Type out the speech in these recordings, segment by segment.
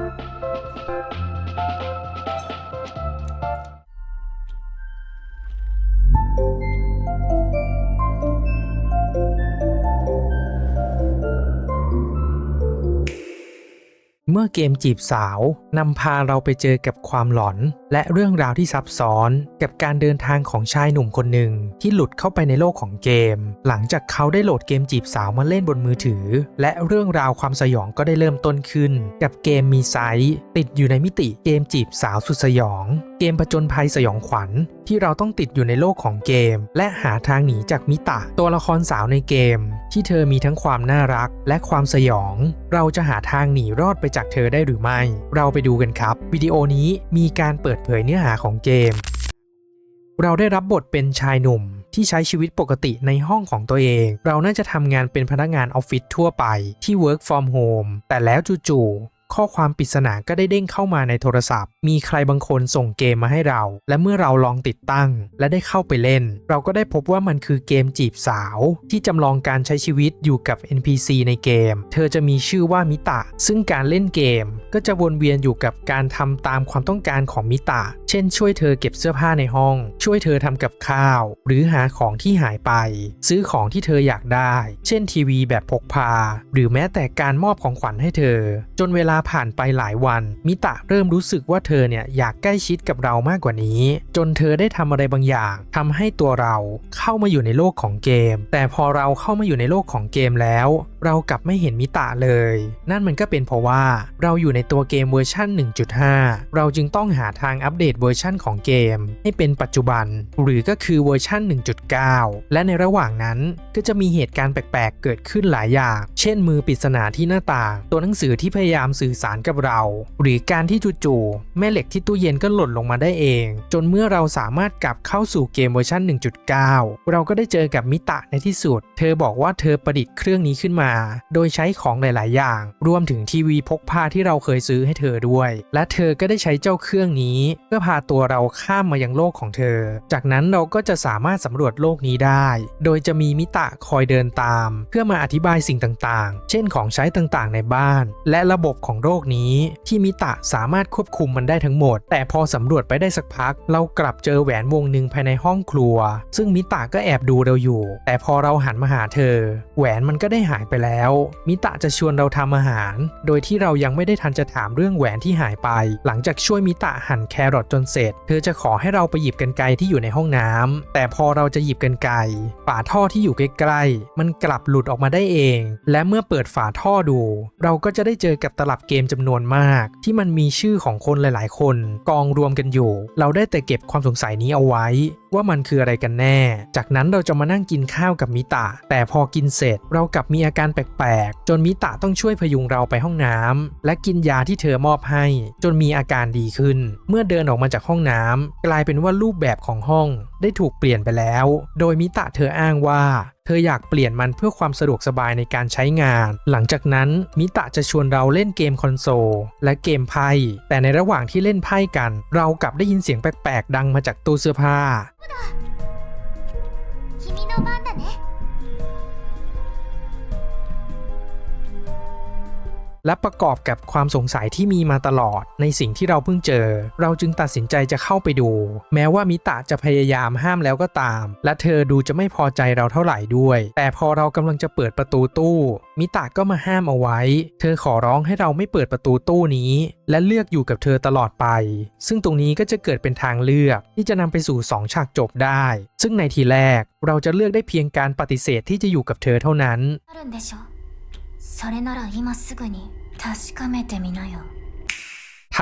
Música เมื่อเกมจีบสาวนำพาเราไปเจอกับความหลอน และเรื่องราวที่ซับซ้อนกับการเดินทางของชายหนุ่มคนหนึ่งที่หลุดเข้าไปในโลกของเกม หลังจากเขาได้โหลดเกมจีบสาวมาเล่นบนมือถือ และเรื่องราวความสยองก็ได้เริ่มต้นขึ้น กับเกมมีไซต์ติดอยู่ในมิติเกมจีบสาวสุดสยอง เกมผจญภัยสยองขวัญ ที่เราต้องติดอยู่ในโลกของเกม และหาทางหนีจากมิตะตัวละครสาวในเกม ที่เธอมีทั้งความน่ารักและความสยอง เราจะหาทางหนีรอดไปจากเธอได้หรือไม่ เราไปดูกันครับ วิดีโอนี้มีการเปิดเผยเนื้อหาของเกม เราได้รับบทเป็นชายหนุ่มที่ใช้ชีวิตปกติในห้องของตัวเอง เราน่าจะทำงานเป็นพนักงานออฟฟิศทั่วไปที่ work from home แต่แล้วจู่ๆข้อความปริศนาก็ได้เด้งเข้ามาในโทรศัพท์มีใครบางคนส่งเกมมาให้เรา และเมื่อเราลองติดตั้ง และได้เข้าไปเล่น เราก็ได้พบว่ามันคือเกมจีบสาว ที่จำลองการใช้ชีวิตอยู่กับ NPC ในเกม เธอจะมีชื่อว่ามิตะ ซึ่งการเล่นเกมก็จะวนเวียนอยู่กับการทำตามความต้องการของมิตะ เช่น ช่วยเธอเก็บเสื้อผ้าในห้อง ช่วยเธอทำกับข้าว หรือหาของที่หายไป ซื้อของที่เธออยากได้ เช่นทีวีแบบพกพา หรือแม้แต่การมอบของขวัญให้เธอ จนเวลาผ่านไปหลายวัน มิตะเริ่มรู้สึกว่าเธอเนี่ยอยากใกล้ชิดกับเรามากกว่านี้ จนเธอได้ทำอะไรบางอย่างทำให้ตัวเราเข้ามาอยู่ในโลกของเกม แต่พอเราเข้ามาอยู่ในโลกของเกมแล้ว เรากลับไม่เห็นมิตะเลย นั่นมันก็เป็นเพราะว่าเราอยู่ในตัวเกมเวอร์ชัน1.5 เราจึงต้องหาทางอัปเดตเวอร์ชันของเกม ให้เป็นปัจจุบัน หรือก็คือเวอร์ชัน1.9 และในระหว่างนั้นก็จะมีเหตุการณ์แปลกๆ เกิดขึ้นหลายอย่าง เช่น มือปริศนาที่หน้าต่าง ตัวหนังสือที่พยายามสื่อสารกับเรา หรือการที่จู่ๆแม่เหล็กที่ตู้เย็นก็หล่นลงมาได้เอง จนเมื่อเราสามารถกลับเข้าสู่เกมเวอร์ชัน1.9 เราก็ได้เจอกับมิตะในที่สุด เธอบอกว่าเธอประดิษฐ์เครื่องนี้ขึ้นมา โดยใช้ของหลาย ๆ อย่าง รวมถึงทีวีพกพาที่เราเคยซื้อให้เธอด้วย และเธอก็ได้ใช้เจ้าเครื่องนี้ เพื่อพาตัวเราข้ามมายังโลกของเธอ จากนั้นเราก็จะสามารถสำรวจโลกนี้ได้ โดยจะมีมิตะคอยเดินตาม เพื่อมาอธิบายสิ่งต่าง ๆ เช่นของใช้ต่าง ๆ ในบ้าน และระบบของโลกนี้ที่มิตะสามารถควบคุมมันได้ทั้งหมด แต่พอสำรวจไปได้สักพัก เรากลับเจอแหวนวงหนึ่งภายในห้องครัว ซึ่งมิตะก็แอบดูเราอยู่ แต่พอเราหันมาหาเธอ แหวนมันก็ได้หายไปแล้ว มิตะจะชวนเราทำอาหาร โดยที่เรายังไม่ได้ทันจะถามเรื่องแหวนที่หายไป หลังจากช่วยมิตะหั่นแครอทจนเสร็จ เธอจะขอให้เราไปหยิบกันไกที่อยู่ในห้องน้ำแต่พอเราจะหยิบกันไกฝาท่อที่อยู่ใกล้ๆมันกลับหลุดออกมาได้เอง และเมื่อเปิดฝาท่อดู เราก็จะได้เจอกับตลับเกมจำนวนมาก ที่มันมีชื่อของคนหลายๆคนกองรวมกันอยู่ เราได้แต่เก็บความสงสัยนี้เอาไว้ ว่ามันคืออะไรกันแน่ จากนั้นเราจะมานั่งกินข้าวกับมิตะ แต่พอกินเสร็จเรากลับมีอาการแปลกๆ จนมิตะต้องช่วยพยุงเราไปห้องน้ำและกินยาที่เธอมอบให้ จนมีอาการดีขึ้น เมื่อเดินออกมาจากห้องน้ำกลายเป็นว่ารูปแบบของห้องได้ถูกเปลี่ยนไปแล้ว โดยมิตะเธออ้างว่า ธออยากเปลี่ยนมันเพื่อความสะดวกสบายในการใช้งาน หลังจากนั้นมิตะจะชวนเราเล่นเกมคอนโซลและเกมไพ่ แต่ในระหว่างที่เล่นไพ่กัน เรากลับได้ยินเสียงแปลกๆ ดังมาจากตู้เสื้อผ้า และประกอบกับความสงสัยที่มีมาตลอดในสิ่งที่เราเพิ่งเจอ เราจึงตัดสินใจจะเข้าไปดู แม้ว่ามิตะจะพยายามห้ามแล้วก็ตาม และเธอดูจะไม่พอใจเราเท่าไหร่ด้วย แต่พอเรากำลังจะเปิดประตูตู้ มิตะก็มาห้ามเอาไว้ เธอขอร้องให้เราไม่เปิดประตูตู้นี้ และเลือกอยู่กับเธอตลอดไป ซึ่งตรงนี้ก็จะเกิดเป็นทางเลือกที่จะนำไปสู่ 2 ฉากจบได้ ซึ่งในทีแรกเราจะเลือกได้เพียงการปฏิเสธที่จะอยู่กับเธอเท่านั้น それなら今すぐに確かめてみなよ。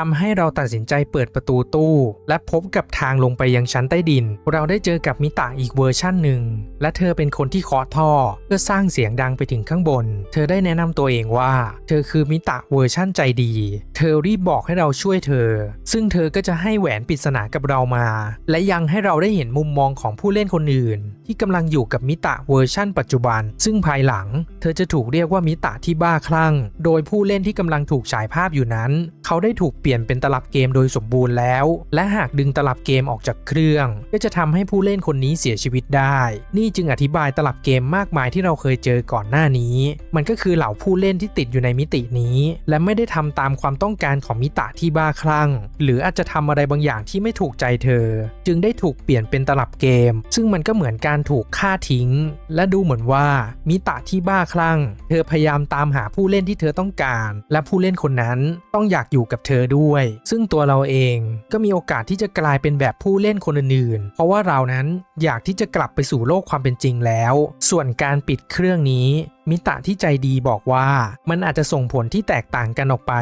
ทำให้เราตัดสินใจเปิดประตูตู้ และพบกับทางลงไปยังชั้นใต้ดิน เราได้เจอกับมิตะอีกเวอร์ชั่นหนึ่ง และเธอเป็นคนที่เคาะท่อ เพื่อสร้างเสียงดังไปถึงข้างบน เธอได้แนะนำตัวเองว่า เธอคือมิตะเวอร์ชั่นใจดี เธอรีบบอกให้เราช่วยเธอ ซึ่งเธอก็จะให้แหวนปริศนากับเรามา และยังให้เราได้เห็นมุมมองของผู้เล่นคนอื่น ที่กำลังอยู่กับมิตะเวอร์ชั่นปัจจุบัน ซึ่งภายหลัง เธอจะถูกเรียกว่ามิตะที่บ้าคลั่ง โดยผู้เล่นที่กำลังถูกฉายภาพอยู่นั้น เขาได้ถูกปลี่ยนปลี่ยนเป็นตลับเกมโดยสมบูรณ์แล้ว และหากดึงตลับเกมออกจากเครื่อง ก็จะทำให้ผู้เล่นคนนี้เสียชีวิตได้ นี่จึงอธิบายตลับเกมมากมายที่เราเคยเจอก่อนหน้านี้ มันก็คือเหล่าผู้เล่นที่ติดอยู่ในมิตินี้ และไม่ได้ทำตามความต้องการของมิตะที่บ้าคลั่ง หรืออาจจะทำอะไรบางอย่างที่ไม่ถูกใจเธอ จึงได้ถูกเปลี่ยนเป็นตลับเกม ซึ่งมันก็เหมือนการถูกฆ่าทิ้ง และดูเหมือนว่ามิตะที่บ้าคลั่ง เธอพยายามตามหาผู้เล่นที่เธอต้องการ และผู้เล่นคนนั้นต้องอยากอยู่กับเธอด้วย ซึ่งตัวเราเองก็มีโอกาสที่จะกลายเป็นแบบผู้เล่นคนอื่นๆ เพราะว่าเรานั้นอยากที่จะกลับไปสู่โลกความเป็นจริงแล้ว ส่วนการปิดเครื่องนี้ มิตะที่ใจดีบอกว่ามันอาจจะส่งผลที่แตกต่างกันออกไป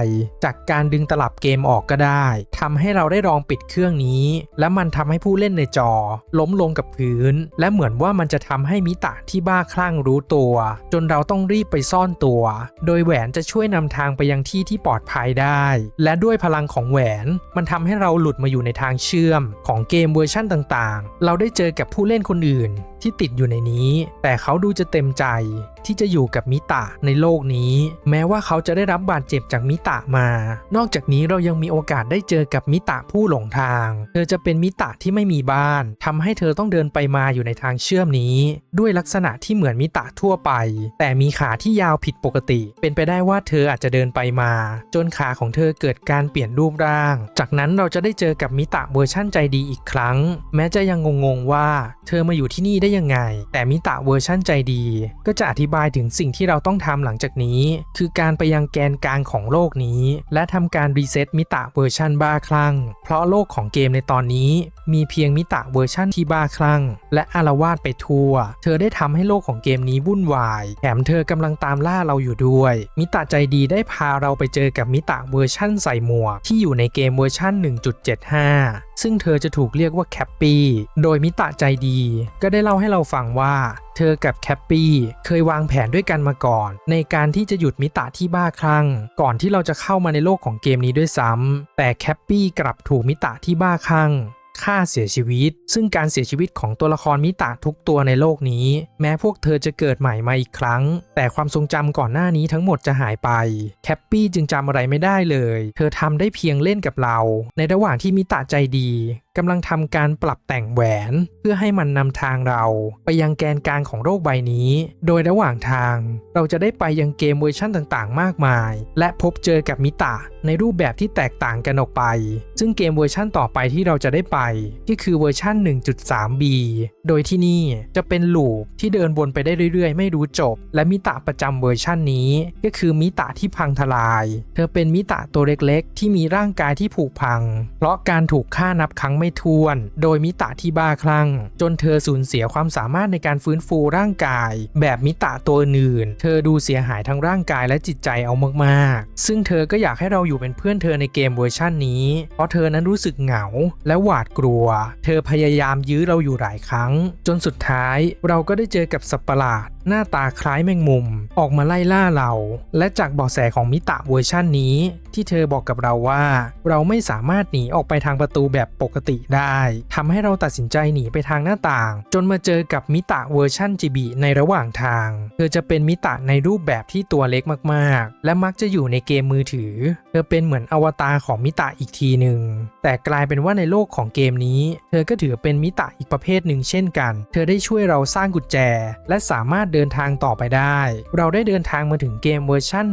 จากการดึงตลับเกมออกก็ได้ทำให้เราได้ลองปิดเครื่องนี้ และมันทำให้ผู้เล่นในจอ ล้มลงกับพื้น และเหมือนว่ามันจะทำให้มิตะที่บ้าคลั่งรู้ตัว จนเราต้องรีบไปซ่อนตัว โดยแหวนจะช่วยนำทางไปยังที่ที่ปลอดภัยได้ และด้วยพลังของแหวน มันทำให้เราหลุดมาอยู่ในทางเชื่อม ของเกมเวอร์ชั่นต่างๆ เราได้เจอกับผู้เล่นคนอื่นที่ติดอยู่ในนี้ แต่เขาดูจะเต็มใจที่จะอยู่กับมิตะในโลกนี้ แม้ว่าเขาจะได้รับบาดเจ็บจากมิตะมา นอกจากนี้เรายังมีโอกาสได้เจอกับมิตะผู้หลงทาง เธอจะเป็นมิตะที่ไม่มีบ้านทำให้เธอต้องเดินไปมาอยู่ในทางเชื่อมนี้ ด้วยลักษณะที่เหมือนมิตะทั่วไป แต่มีขาที่ยาวผิดปกติ เป็นไปได้ว่าเธออาจจะเดินไปมา จนขาของเธอเกิดการเปลี่ยนรูปร่าง จากนั้นเราจะได้เจอกับมิตะเวอร์ชั่นใจดีอีกครั้ง แม้จะยังงงๆว่า เธอมาอยู่ที่นี่ได้ยังไง แต่มิตะเวอร์ชั่นใจดี ก็จะอธิบายถึงสิ่งที่เราต้องทำหลังจากนี้ คือการไปยังแกนกลางของโลกนี้ และทำการรีเซ็ตมิตะเวอร์ชันบ้าคลั่ง เพราะโลกของเกมในตอนนี้ มีเพียงมิตะเวอร์ชันที่บ้าคลั่ง และอารวาสไปทั่ว เธอได้ทำให้โลกของเกมนี้วุ่นวาย แถมเธอกำลังตามล่าเราอยู่ด้วย มิตะใจดีได้พาเราไปเจอกับมิตะเวอร์ชั่นใส่หมวกที่อยู่ในเกมเวอร์ชัน1.75 ซึ่งเธอจะถูกเรียกว่าแคปปี้โดยมิตะใจดี ก็ได้เล่าให้เราฟังว่า เธอกับแคปปี้เคยวางแผนด้วยกันมาก่อน ในการที่จะหยุดมิตะที่บ้าคลั่ง ก่อนที่เราจะเข้ามาในโลกของเกมนี้ด้วยซ้ำแต่แคปปี้กลับถูกมิตะที่บ้าคลั่ง ฆ่าเสียชีวิต ซึ่งการเสียชีวิตของตัวละครมิตะทุกตัวในโลกนี้ แม้พวกเธอจะเกิดใหม่มาอีกครั้ง แต่ความทรงจำก่อนหน้านี้ทั้งหมดจะหายไป แคปปี้จึงจำอะไรไม่ได้เลย เธอทำได้เพียงเล่นกับเรา ในระหว่างที่มิตะใจดี กำลังทำการปรับแต่งแหวนเพื่อให้มันนำทางเราไปยังแกนกลางของโลกใบนี้ โดยระหว่างทางเราจะได้ไปยังเกมเวอร์ชั่นต่างๆ มากมาย และพบเจอกับมิตะในรูปแบบที่แตกต่างกันออกไป ซึ่งเกมเวอร์ชั่นต่อไปที่เราจะได้ไป ก็คือเวอร์ชั่น 1.3b โดยที่นี่จะเป็นลูปที่เดินวนไปได้เรื่อยๆ ไม่รู้จบ และมิตะประจำเวอร์ชั่นนี้ก็คือมิตะที่พังทลาย เธอเป็นมิตะตัวเล็กๆ ที่มีร่างกายที่ผุพัง เพราะการถูกฆ่านับครั้งไมไม่ถ้วน โดยมิตะที่บ้าคลั่ง จนเธอสูญเสียความสามารถในการฟื้นฟูร่างกาย แบบมิตะตัวอื่น เธอดูเสียหายทั้งร่างกายและจิตใจเอามากๆ ซึ่งเธอก็อยากให้เราอยู่เป็นเพื่อนเธอในเกมเวอร์ชั่นนี้ เพราะเธอนั้นรู้สึกเหงาและหวาดกลัว เธอพยายามยื้อเราอยู่หลายครั้ง จนสุดท้ายเราก็ได้เจอกับสัตว์ประหลาด หน้าตาคล้ายแมงมุม ออกมาไล่ล่าเรา และจากเบาะแสของมิตะเวอร์ชั่นนี้ ที่เธอบอกกับเราว่า เราไม่สามารถหนีออกไปทางประตูแบบปกติได้ทำให้เราตัดสินใจหนีไปทางหน้าต่าง จนมาเจอกับมิตะเวอร์ชั่นจิบิในระหว่างทาง เธอจะเป็นมิตะในรูปแบบที่ตัวเล็กมากๆ และมักจะอยู่ในเกมมือถือ เธอเป็นเหมือนอวตารของมิตะอีกทีหนึ่งแต่กลายเป็นว่าในโลกของเกมนี้ เธอก็ถือเป็นมิตะอีกประเภทหนึ่งเช่นกัน เธอได้ช่วยเราสร้างกุญแจ และสามารถเดินทางต่อไปได้ เราได้เดินทางมาถึงเกมเวอร์ชัน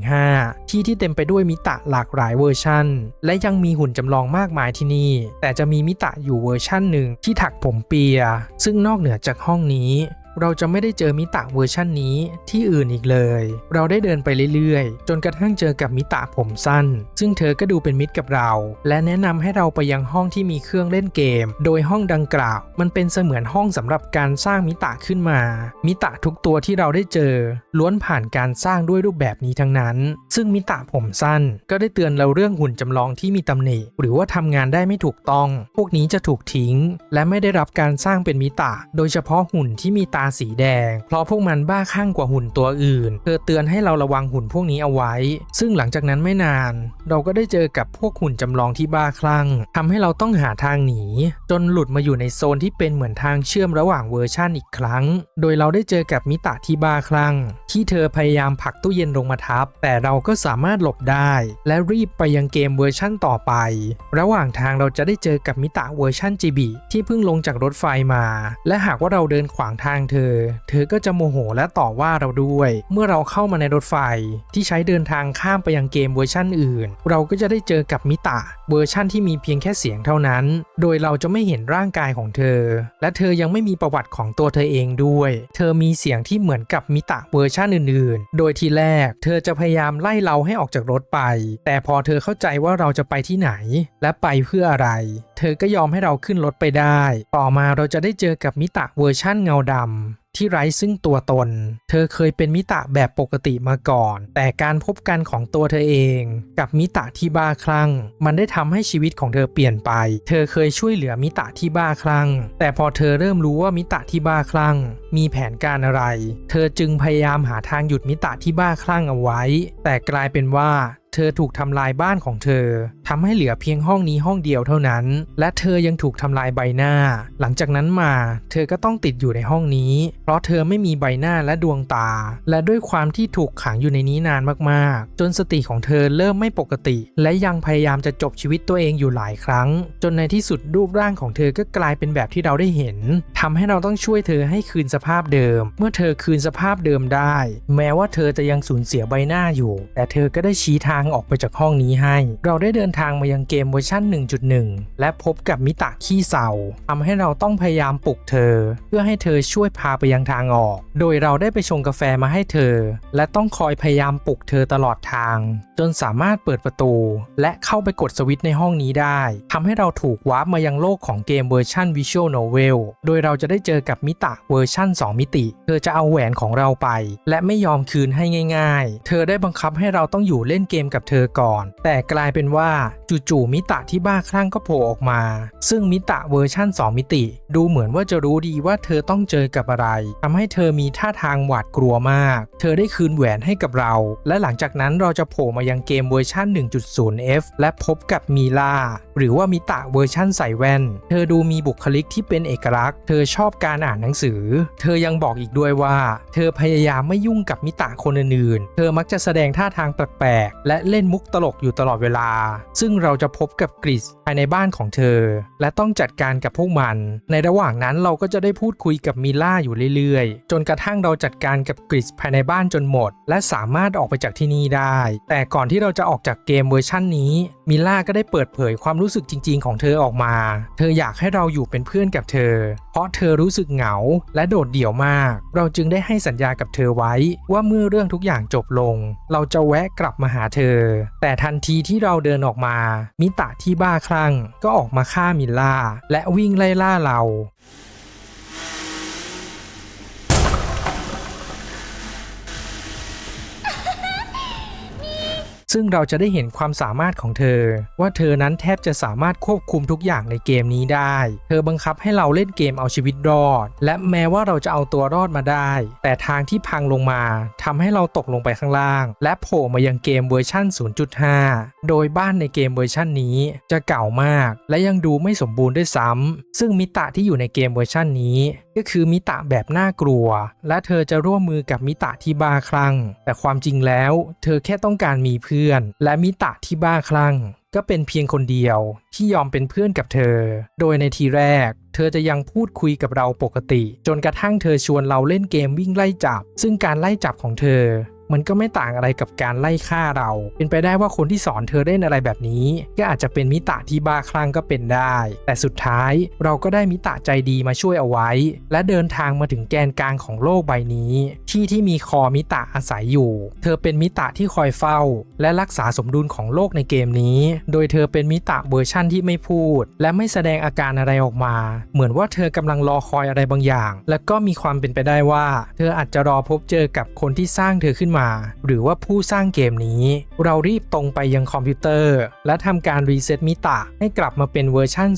1.15 ที่ที่เต็มไปด้วยมิตะหลากหลายเวอร์ชันและยังมีหุ่นจำลองมากมายที่นี่ แต่จะมีมิตะอยู่เวอร์ชันหนึ่งที่ถักผมเปีย ซึ่งนอกเหนือจากห้องนี้ เราจะไม่ได้เจอมิตะเวอร์ชั่นนี้ที่อื่นอีกเลย เราได้เดินไปเรื่อยๆ จนกระทั่งเจอกับมิตะผมสั้น ซึ่งเธอก็ดูเป็นมิตรกับเรา และแนะนำให้เราไปยังห้องที่มีเครื่องเล่นเกม โดยห้องดังกล่าว มันเป็นเสมือนห้องสำหรับการสร้างมิตะขึ้นมา มิตะทุกตัวที่เราได้เจอ ล้วนผ่านการสร้างด้วยรูปแบบนี้ทั้งนั้น ซึ่งมิตะผมสั้น ก็ได้เตือนเราเรื่องหุ่นจำลองที่มีตำหนิ หรือว่าทำงานได้ไม่ถูกต้อง พวกนี้จะถูกทิ้ง และไม่ได้รับการสร้างเป็นมิตะ โดยเฉพาะหุ่นที่มีตาาสีแดง เพราะพวกมันบ้าคลั่งกว่าหุ่นตัวอื่น เธอเตือนให้เราระวังหุ่นพวกนี้เอาไว้ ซึ่งหลังจากนั้นไม่นาน เราก็ได้เจอกับพวกหุ่นจำลองที่บ้าคลั่งทำให้เราต้องหาทางหนี จนหลุดมาอยู่ในโซนที่เป็นเหมือนทางเชื่อมระหว่างเวอร์ชั่นอีกครั้ง โดยเราได้เจอกับมิตะที่บ้าคลั่ง ที่เธอพยายามผลักตู้เย็นลงมาทับ แต่เราก็สามารถหลบได้ และรีบไปยังเกมเวอร์ชั่นต่อไป ระหว่างทางเราจะได้เจอกับมิตะเวอร์ชั่นจิบิที่เพิ่งลงจากรถไฟมา และหากว่าเราเดินขวางทางเธอ เธอก็จะโมโหและต่อว่าเราด้วย เมื่อเราเข้ามาในรถไฟที่ใช้เดินทางข้ามไปยังเกมเวอร์ชั่นอื่น เราก็จะได้เจอกับมิตะเวอร์ชั่นที่มีเพียงแค่เสียงเท่านั้น โดยเราจะไม่เห็นร่างกายของเธอ และเธอยังไม่มีประวัติของตัวเธอเองด้วย เธอมีเสียงที่เหมือนกับมิตะเวอร์ชันอื่น ๆ โดยทีแรก เธอจะพยายามไล่เราให้ออกจากรถไป แต่พอเธอเข้าใจว่าเราจะไปที่ไหน และไปเพื่ออะไร เธอก็ยอมให้เราขึ้นรถไปได้ ต่อมาเราจะได้เจอกับมิตะเวอร์ชั่นเงาดำที่ไร้ซึ่งตัวตน เธอเคยเป็นมิตะแบบปกติมาก่อน แต่การพบกันของตัวเธอเอง กับมิตะที่บ้าคลั่ง มันได้ทำให้ชีวิตของเธอเปลี่ยนไป เธอเคยช่วยเหลือมิตะที่บ้าคลั่ง แต่พอเธอเริ่มรู้ว่ามิตะที่บ้าคลั่ง มีแผนการอะไร เธอจึงพยายามหาทางหยุดมิตะที่บ้าคลั่งเอาไว้ แต่กลายเป็นว่า เธอถูกทำลายบ้านของเธอทำให้เหลือเพียงห้องนี้ห้องเดียวเท่านั้น และเธอยังถูกทำลายใบหน้า หลังจากนั้นมา เธอก็ต้องติดอยู่ในห้องนี้ เพราะเธอไม่มีใบหน้าและดวงตา และด้วยความที่ถูกขังอยู่ในนี้นานมากๆ จนสติของเธอเริ่มไม่ปกติ และยังพยายามจะจบชีวิตตัวเองอยู่หลายครั้ง จนในที่สุดรูปร่างของเธอก็กลายเป็นแบบที่เราได้เห็นทำให้เราต้องช่วยเธอให้คืนสภาพเดิม เมื่อเธอคืนสภาพเดิมได้ แม้ว่าเธอจะยังสูญเสียใบหน้าอยู่ แต่เธอก็ได้ชี้ทางออกไปจากห้องนี้ให้ เราได้เดินทางมายังเกมเวอร์ชัน1.1 และพบกับมิตะขี้เศร้าทำให้เราต้องพยายามปลุกเธอ เพื่อให้เธอช่วยพาไปยังทางออก โดยเราได้ไปชงกาแฟมาให้เธอ และต้องคอยพยายามปลุกเธอตลอดทาง จนสามารถเปิดประตู และเข้าไปกดสวิตช์ในห้องนี้ได้ทำให้เราถูกวาร์ปมายังโลกของเกมเวอร์ชัน Visual Novel โดยเราจะได้เจอกับมิตะเวอร์ชัน2 มิติ เธอจะเอาแหวนของเราไป และไม่ยอมคืนให้ง่าย ๆ เธอได้บังคับให้เราต้องอยู่เล่นเกมกับเธอก่อน แต่กลายเป็นว่าจู่ๆมิตะที่บ้าคลั่งก็โผล่ออกมา ซึ่งมิตะเวอร์ชัน2 มิติ ดูเหมือนว่าจะรู้ดีว่าเธอต้องเจอกับอะไรทำให้เธอมีท่าทางหวาดกลัวมาก เธอได้คืนแหวนให้กับเรา และหลังจากนั้นเราจะโผล่มายังเกมเวอร์ชัน 1.0F และพบกับมีลาหรือว่ามิตะเวอร์ชันใส่แว่น เธอดูมีบุคลิกที่เป็นเอกลักษณ์ เธอชอบการอ่านหนังสือ เธอยังบอกอีกด้วยว่า เธอพยายามไม่ยุ่งกับมิตะคนอื่นๆ เธอมักจะแสดงท่าทางแปลกๆ และเล่นมุกตลกอยู่ตลอดเวลา ซึ่งเราจะพบกับกริสภายในบ้านของเธอ และต้องจัดการกับพวกมัน ในระหว่างนั้นเราก็จะได้พูดคุยกับมิล่าอยู่เรื่อยๆ จนกระทั่งเราจัดการกับกริสภายในบ้านจนหมด และสามารถออกไปจากที่นี่ได้ แต่ก่อนที่เราจะออกจากเกมเวอร์ชันนี้มิล่าก็ได้เปิดเผยความรู้สึกจริง ๆ ของเธอออกมา เธออยากให้เราอยู่เป็นเพื่อนกับเธอ เพราะเธอรู้สึกเหงาและโดดเดี่ยวมาก เราจึงได้ให้สัญญากับเธอไว้ ว่าเมื่อเรื่องทุกอย่างจบลง เราจะแวะกลับมาหาเธอแต่ทันทีที่เราเดินออกมา มิตะที่บ้าคลั่งก็ออกมาฆ่ามิลล่า และวิ่งไล่ล่าเรา ซึ่งเราจะได้เห็นความสามารถของเธอ ว่าเธอนั้นแทบจะสามารถควบคุมทุกอย่างในเกมนี้ได้ เธอบังคับให้เราเล่นเกมเอาชีวิตรอด และแม้ว่าเราจะเอาตัวรอดมาได้ แต่ทางที่พังลงมาทำให้เราตกลงไปข้างล่าง และโผล่มายังเกมเวอร์ชั่น 0.5 โดยบ้านในเกมเวอร์ชันนี้จะเก่ามาก และยังดูไม่สมบูรณ์ด้วยซ้ำซึ่งมิตะที่อยู่ในเกมเวอร์ชันนี้ ก็คือมิตะแบบน่ากลัว และเธอจะร่วมมือกับมิตะที่บ้าคลั่ง แต่ความจริงแล้ว เธอแค่ต้องการมีเพื่อน และมิตะที่บ้าคลั่งก็เป็นเพียงคนเดียวที่ยอมเป็นเพื่อนกับเธอ โดยในทีแรก เธอจะยังพูดคุยกับเราปกติ จนกระทั่งเธอชวนเราเล่นเกมวิ่งไล่จับ ซึ่งการไล่จับของเธอ มันก็ไม่ต่างอะไรกับการไล่ฆ่าเรา เป็นไปได้ว่าคนที่สอนเธอเล่นอะไรแบบนี้ ก็อาจจะเป็นมิตะที่บ้าคลั่งก็เป็นได้ แต่สุดท้ายเราก็ได้มิตะใจดีมาช่วยเอาไว้ และเดินทางมาถึงแกนกลางของโลกใบนี้ ที่ที่มีคอมิตะอาศัยอยู่ เธอเป็นมิตะที่คอยเฝ้า และรักษาสมดุลของโลกในเกมนี้ โดยเธอเป็นมิตะเวอร์ชั่นที่ไม่พูด และไม่แสดงอาการอะไรออกมา เหมือนว่าเธอกำลังรอคอยอะไรบางอย่าง และก็มีความเป็นไปได้ว่า เธออาจจะรอพบเจอกับคนที่สร้างเธอขึ้นมามา หรือว่าผู้สร้างเกมนี้ เรารีบตรงไปยังคอมพิวเตอร์ และทำการรีเซ็ตมิตะให้กลับมาเป็นเวอร์ชัน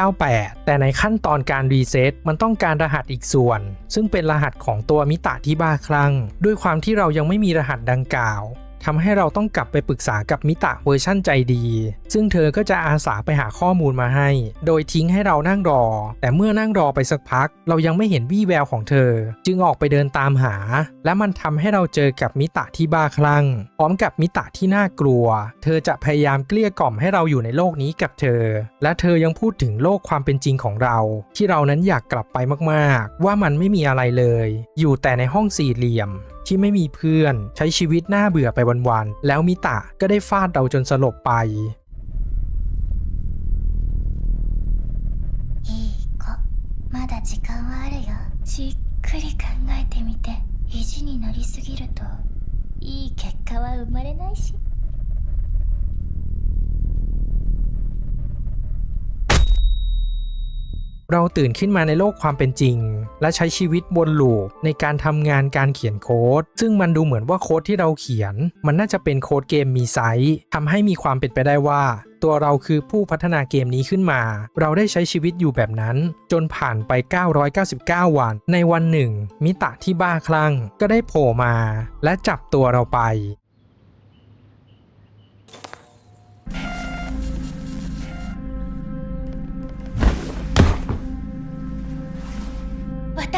0.98 แต่ในขั้นตอนการรีเซ็ตมันต้องการรหัสอีกส่วน ซึ่งเป็นรหัสของตัวมิตะที่บ้าคลั่งด้วยความที่เรายังไม่มีรหัสดังกล่าว ทำให้เราต้องกลับไปปรึกษากับมิตะเวอร์ชั่นใจดี ซึ่งเธอก็จะอาสาไปหาข้อมูลมาให้ โดยทิ้งให้เรานั่งรอ แต่เมื่อนั่งรอไปสักพัก เรายังไม่เห็นวี่แววของเธอ จึงออกไปเดินตามหา และมันทำให้เราเจอกับมิตะที่บ้าคลั่ง พร้อมกับมิตะที่น่ากลัว เธอจะพยายามเกลี้ยกล่อมให้เราอยู่ในโลกนี้กับเธอ และเธอยังพูดถึงโลกความเป็นจริงของเรา ที่เรานั้นอยากกลับไปมากๆ ว่ามันไม่มีอะไรเลย อยู่แต่ในห้องสี่เหลี่ยม ที่ไม่มีเพื่อนใช้ชีวิตน่าเบื่อไปวันๆ แล้วมิตะก็ได้ฟาดเราจนสลบไป いい子まだ時間はあるよじっくり考えてみて意地になりすぎるといい結果は生まれないし เราตื่นขึ้นมาในโลกความเป็นจริง และใช้ชีวิตวนลูปในการทำงานการเขียนโค้ด ซึ่งมันดูเหมือนว่าโค้ดที่เราเขียน มันน่าจะเป็นโค้ดเกมมีไซส์ทำให้มีความเป็นไปได้ว่า ตัวเราคือผู้พัฒนาเกมนี้ขึ้นมา เราได้ใช้ชีวิตอยู่แบบนั้น จนผ่านไป 999 วัน ในวันหนึ่งมิตะที่บ้าคลั่งก็ได้โผล่มาและจับตัวเราไป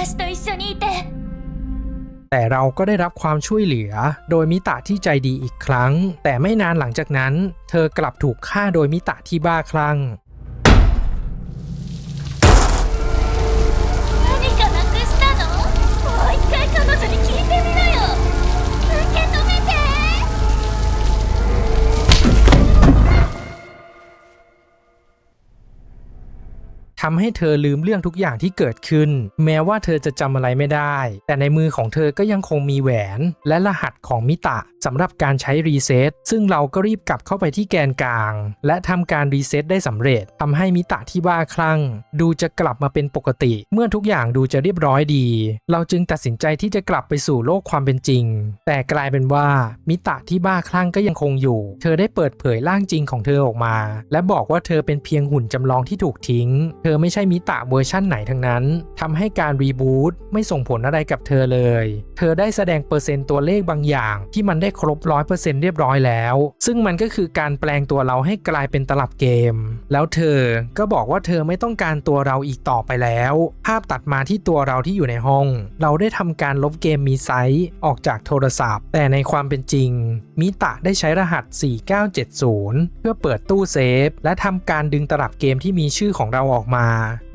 私と一緒にいて แต่เราก็ได้รับความช่วยเหลือ โดยมิตะที่ใจดีอีกครั้ง แต่ไม่นานหลังจากนั้น เธอกลับถูกฆ่าโดยมิตะที่บ้าคลั่ง ทำให้เธอลืมเรื่องทุกอย่างที่เกิดขึ้น แม้ว่าเธอจะจำอะไรไม่ได้ แต่ในมือของเธอก็ยังคงมีแหวน และรหัสของมิตะสำหรับการใช้รีเซ็ตซึ่งเราก็รีบกลับเข้าไปที่แกนกลาง และทำการรีเซ็ตได้สำเร็จทำให้มิตะที่บ้าคลั่ง ดูจะกลับมาเป็นปกติ เมื่อทุกอย่างดูจะเรียบร้อยดี เราจึงตัดสินใจที่จะกลับไปสู่โลกความเป็นจริง แต่กลายเป็นว่ามิตะที่บ้าคลั่งก็ยังคงอยู่ เธอได้เปิดเผยร่างจริงของเธอออกมา และบอกว่าเธอเป็นเพียงหุ่นจำลองที่ถูกทิ้งธอไม่ใช่มิตะเวอร์ชั่นไหนทั้งนั้นทำให้การรีบูตไม่ส่งผลอะไรกับเธอเลย เธอได้แสดงเปอร์เซ็นต์ตัวเลขบางอย่าง ที่มันได้ครบร้อยเปอร์เซ็นต์เรียบร้อยแล้ว ซึ่งมันก็คือการแปลงตัวเราให้กลายเป็นตลับเกม แล้วเธอก็บอกว่าเธอไม่ต้องการตัวเราอีกต่อไปแล้ว ภาพตัดมาที่ตัวเราที่อยู่ในห้อง เราได้ทำการลบเกมมีไซส์ออกจากโทรศัพท์ แต่ในความเป็นจริง มิตะได้ใช้รหัส 4970 เพื่อเปิดตู้เซฟ และทำการดึงตลับเกมที่มีชื่อของเราออกมา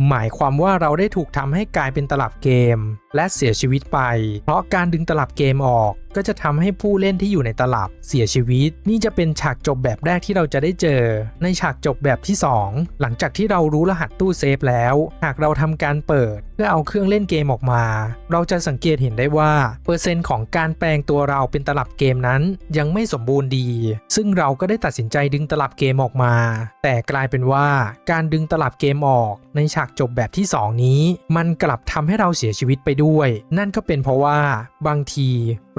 หมายความว่าเราได้ถูกทำให้กลายเป็นตลับเกม และเสียชีวิตไป เพราะการดึงตลับเกมออกก็จะทำให้ผู้เล่นที่อยู่ในตลับเสียชีวิต นี่จะเป็นฉากจบแบบแรกที่เราจะได้เจอ ในฉากจบแบบที่ 2 หลังจากที่เรารู้รหัสตู้เซฟแล้ว หากเราทำการเปิด เพื่อเอาเครื่องเล่นเกมออกมา เราจะสังเกตเห็นได้ว่าเปอร์เซ็นต์ของการแปลงตัวเราเป็นตลับเกมนั้น ยังไม่สมบูรณ์ดี ซึ่งเราก็ได้ตัดสินใจดึงตลับเกมออกมา แต่กลายเป็นว่าการดึงตลับเกมออกในฉากจบแบบที่ 2 นี้ มันกลับทำให้เราเสียชีวิตไปด้วย นั่นก็เป็นเพราะว่าบางที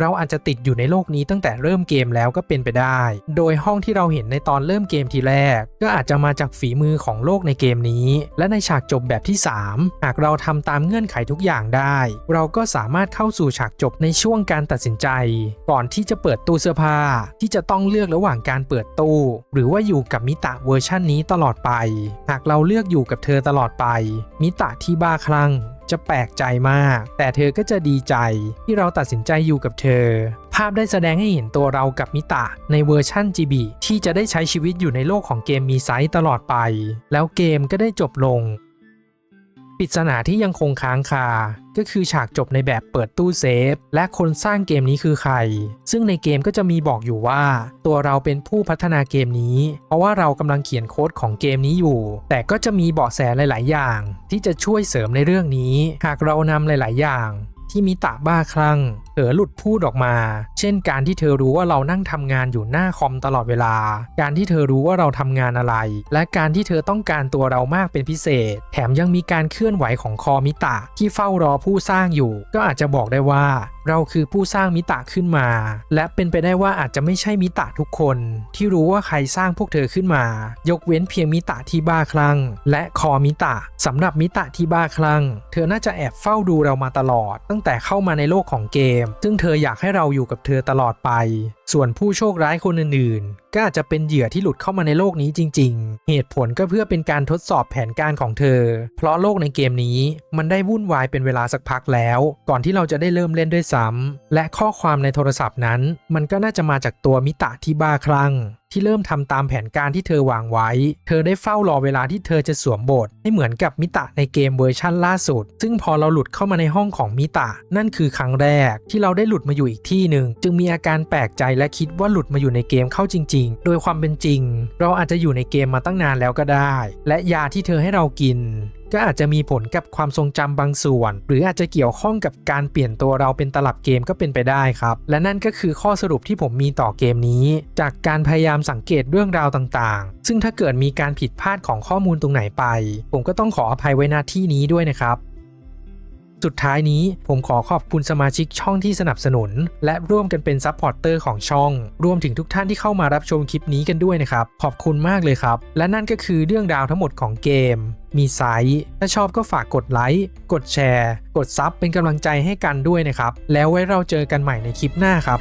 เราอาจจะติดอยู่ในโลกนี้ตั้งแต่เริ่มเกมแล้วก็เป็นไปได้ โดยห้องที่เราเห็นในตอนเริ่มเกมทีแรก ก็อาจจะมาจากฝีมือของโลกในเกมนี้ และในฉากจบแบบที่ 3 หากเราทำตามเงื่อนไขทุกอย่างได้ เราก็สามารถเข้าสู่ฉากจบในช่วงการตัดสินใจ ก่อนที่จะเปิดตู้เสื้อผ้า ที่จะต้องเลือกระหว่างการเปิดตู้ หรือว่าอยู่กับมิตะเวอร์ชันนี้ตลอดไป หากเราเลือกอยู่กับเธอตลอดไป มิตะที่บ้าคลั่ง จะแปลกใจมาก แต่เธอก็จะดีใจที่เราตัดสินใจอยู่กับเธอ ภาพได้แสดงให้เห็นตัวเรากับมิตะในเวอร์ชั่น GB ที่จะได้ใช้ชีวิตอยู่ในโลกของเกมมีไซส์ตลอดไป แล้วเกมก็ได้จบลง ปริศนาที่ยังคงค้างคา ก็คือฉากจบในแบบเปิดตู้เซฟ และคนสร้างเกมนี้คือใคร ซึ่งในเกมก็จะมีบอกอยู่ว่า ตัวเราเป็นผู้พัฒนาเกมนี้ เพราะว่าเรากำลังเขียนโค้ดของเกมนี้อยู่ แต่ก็จะมีเบาะแสหลาย ๆ อย่าง ที่จะช่วยเสริมในเรื่องนี้ หากเรานำหลาย ๆ อย่าง ที่มิตะบ้าคลั่งเผลอหลุดพูดออกมา เช่นการที่เธอรู้ว่าเรานั่งทำงานอยู่หน้าคอมตลอดเวลา การที่เธอรู้ว่าเราทำงานอะไร และการที่เธอต้องการตัวเรามากเป็นพิเศษ แถมยังมีการเคลื่อนไหวของคอมิตะที่เฝ้ารอผู้สร้างอยู่ ก็อาจจะบอกได้ว่า เราคือผู้สร้างมิตะขึ้นมา และเป็นไปได้ว่าอาจจะไม่ใช่มิตะทุกคน ที่รู้ว่าใครสร้างพวกเธอขึ้นมา ยกเว้นเพียงมิตะที่บ้าคลั่งและคอมิตะสำหรับมิตะที่บ้าคลั่งเธอน่าจะแอบเฝ้าดูเรามาตลอด ตั้งแต่เข้ามาในโลกของเกม ซึ่งเธออยากให้เราอยู่กับเธอตลอดไป ส่วนผู้โชคร้ายคนอื่นๆ ก็อาจจะเป็นเหยื่อที่หลุดเข้ามาในโลกนี้จริง ๆ เหตุผลก็เพื่อเป็นการทดสอบแผนการของเธอ เพราะโลกในเกมนี้มันได้วุ่นวายเป็นเวลาสักพักแล้ว ก่อนที่เราจะได้เริ่มเล่นด้วยซ้ำ และข้อความในโทรศัพท์นั้น มันก็น่าจะมาจากตัวมิตะที่บ้าคลั่งที่เริ่มทำตามแผนการที่เธอวางไว้ เธอได้เฝ้ารอเวลาที่เธอจะสวมบท ให้เหมือนกับมิตะในเกมเวอร์ชั่นล่าสุด ซึ่งพอเราหลุดเข้ามาในห้องของมิตะ นั่นคือครั้งแรก ที่เราได้หลุดมาอยู่อีกที่หนึ่ง จึงมีอาการแปลกใจและคิดว่าหลุดมาอยู่ในเกมเข้าจริง ๆ โดยความเป็นจริง เราอาจจะอยู่ในเกมมาตั้งนานแล้วก็ได้ และยาที่เธอให้เรากิน ก็อาจจะมีผลกับความทรงจำบางส่วน หรืออาจจะเกี่ยวข้องกับการเปลี่ยนตัวเราเป็นตลับเกมก็เป็นไปได้ครับ และนั่นก็คือข้อสรุปที่ผมมีต่อเกมนี้ จากการพยายามสังเกตเรื่องราวต่างๆ ซึ่งถ้าเกิดมีการผิดพลาดของข้อมูลตรงไหนไป ผมก็ต้องขออภัยไว้หน้าที่นี้ด้วยนะครับ สุดท้ายนี้ผมขอขอบคุณสมาชิกช่องที่สนับสนุน และร่วมกันเป็นซัพพอร์ตเตอร์ของช่อง รวมถึงทุกท่านที่เข้ามารับชมคลิปนี้กันด้วยนะครับ ขอบคุณมากเลยครับ และนั่นก็คือเรื่องราวทั้งหมดของเกม มีไซส์ถ้าชอบก็ฝากกดไลค์ กดแชร์ กดซับเป็นกำลังใจให้กันด้วยนะครับ แล้วไว้เราเจอกันใหม่ในคลิปหน้าครับ